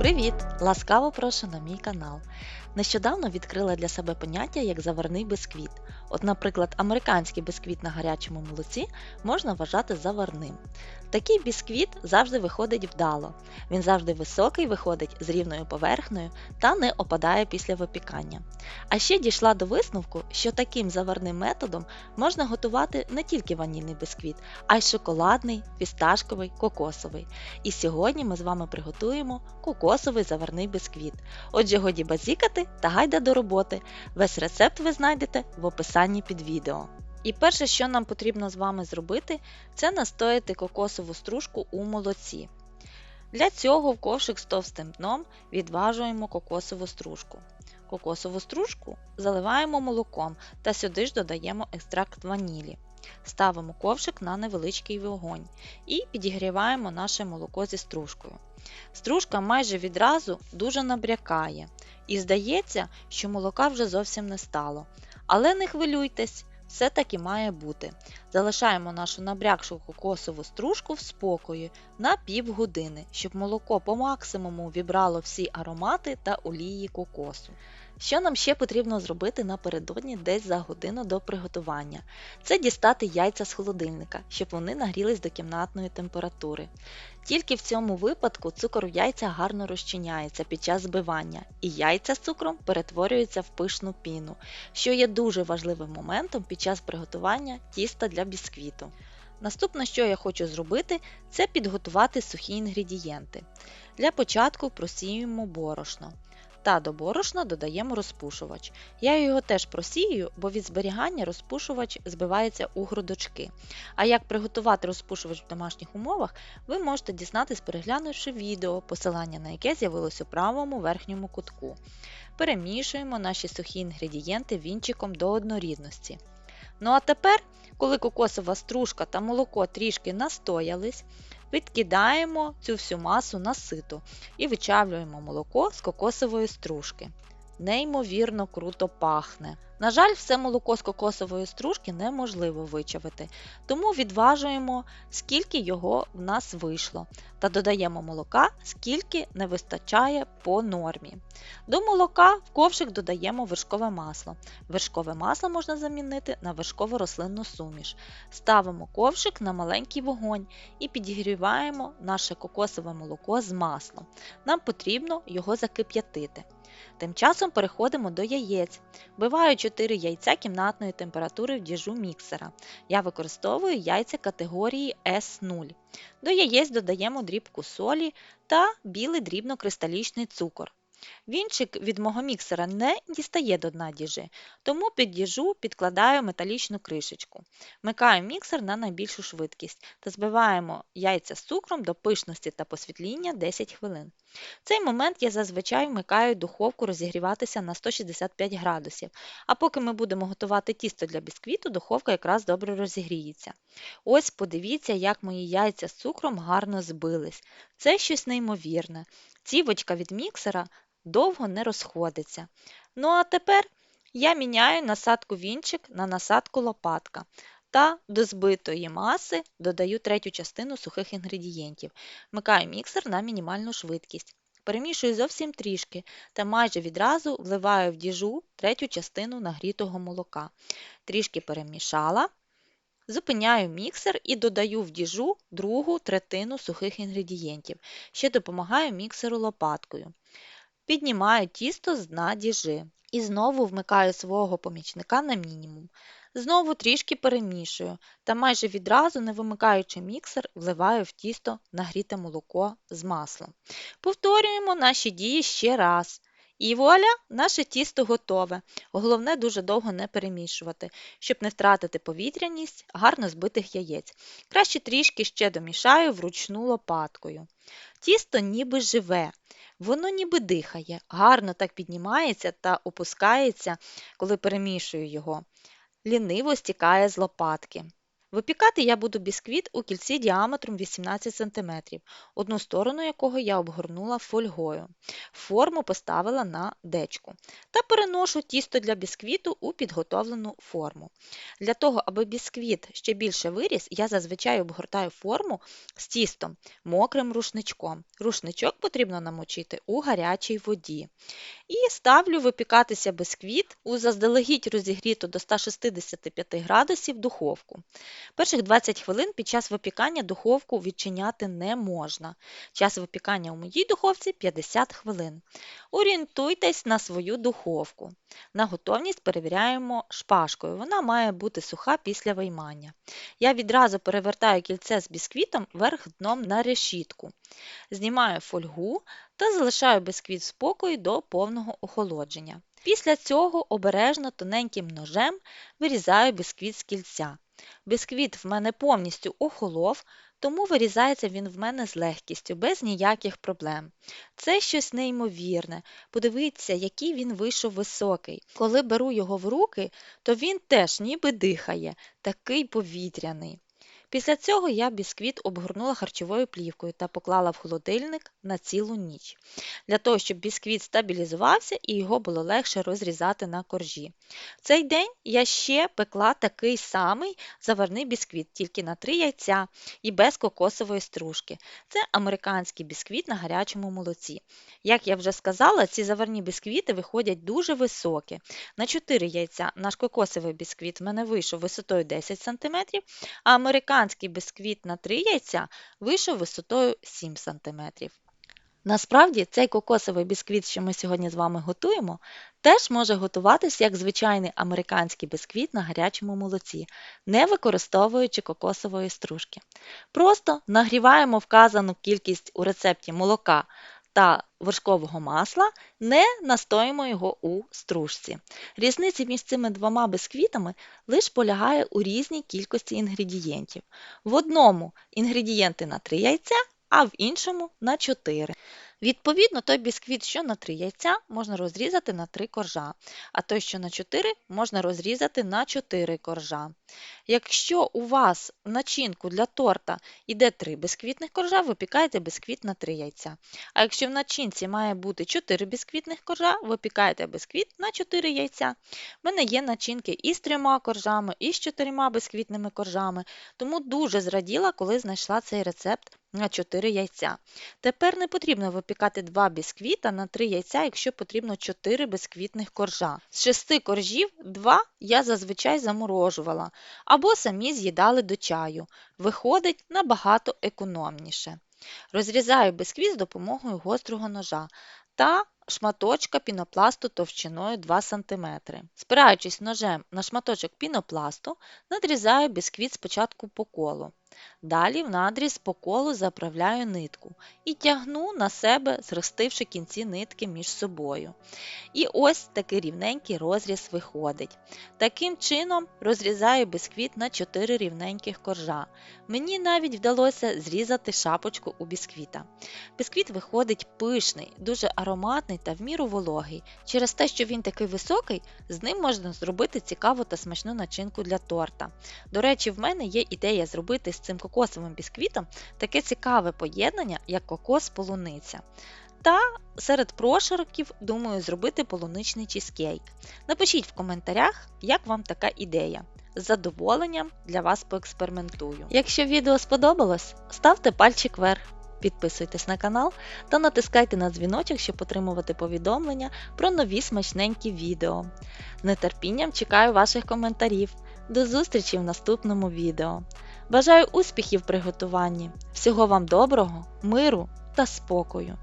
Привіт! Ласкаво прошу на мій канал. Нещодавно відкрила для себе поняття як заварний бисквіт. От, наприклад, американський бисквіт на гарячому молоці можна вважати заварним. Такий бісквіт завжди виходить вдало. Він завжди високий, виходить з рівною поверхнею та не опадає після випікання. А ще дійшла до висновку, що таким заварним методом можна готувати не тільки ванільний бисквіт, а й шоколадний, фісташковий, кокосовий. І сьогодні ми з вами приготуємо кокосовий заварний бисквіт. Отже, годі базікати та гайда до роботи. Весь рецепт ви знайдете в описанні під відео. І перше, що нам потрібно з вами зробити, це настояти кокосову стружку у молоці. Для цього в ковшик з товстим дном відважуємо кокосову стружку. Кокосову стружку заливаємо молоком та сюди ж додаємо екстракт ванілі. Ставимо ковшик на невеличкий вогонь і підігріваємо наше молоко зі стружкою. Стружка майже відразу дуже набрякає, і здається, що молока вже зовсім не стало. Але не хвилюйтесь, все таки має бути. Залишаємо нашу набрякшу кокосову стружку в спокої на півгодини, щоб молоко по максимуму вібрало всі аромати та олії кокосу. Що нам ще потрібно зробити напередодні десь за годину до приготування? Це дістати яйця з холодильника, щоб вони нагрілись до кімнатної температури. Тільки в цьому випадку цукор в яйця гарно розчиняється під час збивання, і яйця з цукром перетворюються в пишну піну, що є дуже важливим моментом під час приготування тіста для бісквіту. Наступне, що я хочу зробити, це підготувати сухі інгредієнти. Для початку просіюємо борошно та до борошна додаємо розпушувач. Я його теж просію, бо від зберігання розпушувач збивається у грудочки. А як приготувати розпушувач в домашніх умовах, ви можете дізнатись, переглянувши відео, посилання на яке з'явилось у правому верхньому кутку. Перемішуємо наші сухі інгредієнти вінчиком до однорідності. Ну а тепер, коли кокосова стружка та молоко трішки настоялись, Відкидаємо цю всю масу на сито і вичавлюємо молоко з кокосової стружки. Неймовірно круто пахне. На жаль, все молоко з кокосової стружки неможливо вичавити, тому відважуємо, скільки його в нас вийшло, та додаємо молока, скільки не вистачає по нормі. До молока в ковшик додаємо вершкове масло. Вершкове масло можна замінити на вершково рослинну суміш. Ставимо ковшик на маленький вогонь і підігріваємо наше кокосове молоко з маслом. Нам потрібно його закип'ятити. Тим часом переходимо до яєць. Вбиваю 4 яйця кімнатної температури в діжу міксера. Я використовую яйця категорії S0. До яєць додаємо дрібку солі та білий дрібнокристалічний цукор. Вінчик від мого міксера не дістає до дна діжи, тому під діжу підкладаю металічну кришечку. Вмикаю міксер на найбільшу швидкість та збиваємо яйця з цукром до пишності та посвітління 10 хвилин. В цей момент я зазвичай вмикаю духовку розігріватися на 165 градусів, а поки ми будемо готувати тісто для бісквіту, духовка якраз добре розігріється. Ось подивіться, як мої яйця з цукром гарно збились. Це щось неймовірне. Цівочка від міксера довго не розходиться. Ну а тепер я міняю насадку вінчик на насадку лопатка. Та до збитої маси додаю третю частину сухих інгредієнтів. Вмикаю міксер на мінімальну швидкість. Перемішую зовсім трішки та майже відразу вливаю в діжу третю частину нагрітого молока. Трішки перемішала, зупиняю міксер і додаю в діжу другу третину сухих інгредієнтів. Ще допомагаю міксеру лопаткою. Піднімаю тісто з дна діжи і знову вмикаю свого помічника на мінімум. Знову трішки перемішую та майже відразу, не вимикаючи міксер, вливаю в тісто нагріте молоко з маслом. Повторюємо наші дії ще раз. І вуаля, наше тісто готове. Головне дуже довго не перемішувати, щоб не втратити повітряність гарно збитих яєць. Краще трішки ще домішаю вручну лопаткою. Тісто ніби живе, воно ніби дихає, гарно так піднімається та опускається, коли перемішую його. Ліниво стікає з лопатки. Випікати я буду бісквіт у кільці діаметром 18 см, одну сторону якого я обгорнула фольгою. Форму поставила на дечку та переношу тісто для бісквіту у підготовлену форму. Для того, аби бісквіт ще більше виріс, я зазвичай обгортаю форму з тістом мокрим рушничком. Рушничок потрібно намочити у гарячій воді. І ставлю випікатися бісквіт у заздалегідь розігріту до 165 градусів духовку. Перших 20 хвилин під час випікання духовку відчиняти не можна. Час випікання у моїй духовці 50 хвилин. Орієнтуйтесь на свою духовку. На готовність перевіряємо шпажкою. Вона має бути суха після виймання. Я відразу перевертаю кільце з бісквітом вверх дном на решітку. Знімаю фольгу та залишаю бісквіт в спокої до повного охолодження. Після цього обережно тоненьким ножем вирізаю бісквіт з кільця. Бісквіт в мене повністю охолов, тому вирізається він в мене з легкістю, без ніяких проблем. Це щось неймовірне. Подивіться, який він вийшов високий. Коли беру його в руки, то він теж ніби дихає, такий повітряний. Після цього я бісквіт обгорнула харчовою плівкою та поклала в холодильник на цілу ніч, для того, щоб бісквіт стабілізувався і його було легше розрізати на коржі. Цей день я ще пекла такий самий заварний бісквіт, тільки на 3 яйця і без кокосової стружки. Це американський бісквіт на гарячому молоці. Як я вже сказала, ці заварні бісквіти виходять дуже високі. На 4 яйця наш кокосовий бісквіт в мене вийшов висотою 10 см, а американський бісквіт на 3 яйця вийшов висотою 7 см. Насправді, цей кокосовий бісквіт, що ми сьогодні з вами готуємо, теж може готуватись як звичайний американський бісквіт на гарячому молоці, не використовуючи кокосової стружки. Просто нагріваємо вказану кількість у рецепті молока та вершкового масла, не настоїмо його у стружці. Різниця між цими двома бисквітами лише полягає у різній кількості інгредієнтів. В одному інгредієнти на 3 яйця, а в іншому на 4. Відповідно, той бісквіт, що на 3 яйця, можна розрізати на 3 коржа, а той, що на 4, можна розрізати на 4 коржа. Якщо у вас начинку для торта йде 3 бісквітних коржа, випікаєте бісквіт на 3 яйця. А якщо в начинці має бути 4 бісквітних коржа, випікаєте бісквіт на 4 яйця. В мене є начинки і з 3 коржами, і з 4 бісквітними коржами, тому дуже зраділа, коли знайшла цей рецепт на 4 яйця. Тепер не потрібно випікати 2 бісквіта на 3 яйця, якщо потрібно 4 бісквітних коржа. З 6 коржів 2 я зазвичай заморожувала, або самі з'їдали до чаю. Виходить набагато економніше. Розрізаю бісквіт з допомогою гострого ножа та шматочка пінопласту товщиною 2 см. Спираючись ножем на шматочок пінопласту, надрізаю бісквіт спочатку по колу. Далі в надріз по колу заправляю нитку і тягну на себе, зростивши кінці нитки між собою. І ось такий рівненький розріз виходить. Таким чином розрізаю бісквіт на 4 рівненьких коржа. Мені навіть вдалося зрізати шапочку у бісквіта. Бісквіт виходить пишний, дуже ароматний та в міру вологий. Через те, що він такий високий, з ним можна зробити цікаву та смачну начинку для торта. До речі, в мене є ідея зробити цим кокосовим бісквітом таке цікаве поєднання, як кокос-полуниця. Та серед прошарків думаю зробити полуничний чізкейк. Напишіть в коментарях, як вам така ідея. З задоволенням для вас поекспериментую. Якщо відео сподобалось, ставте пальчик вверх, підписуйтесь на канал та натискайте на дзвіночок, щоб отримувати повідомлення про нові смачненькі відео. З нетерпінням чекаю ваших коментарів. До зустрічі в наступному відео. Бажаю успіхів при готуванні! Всього вам доброго, миру та спокою!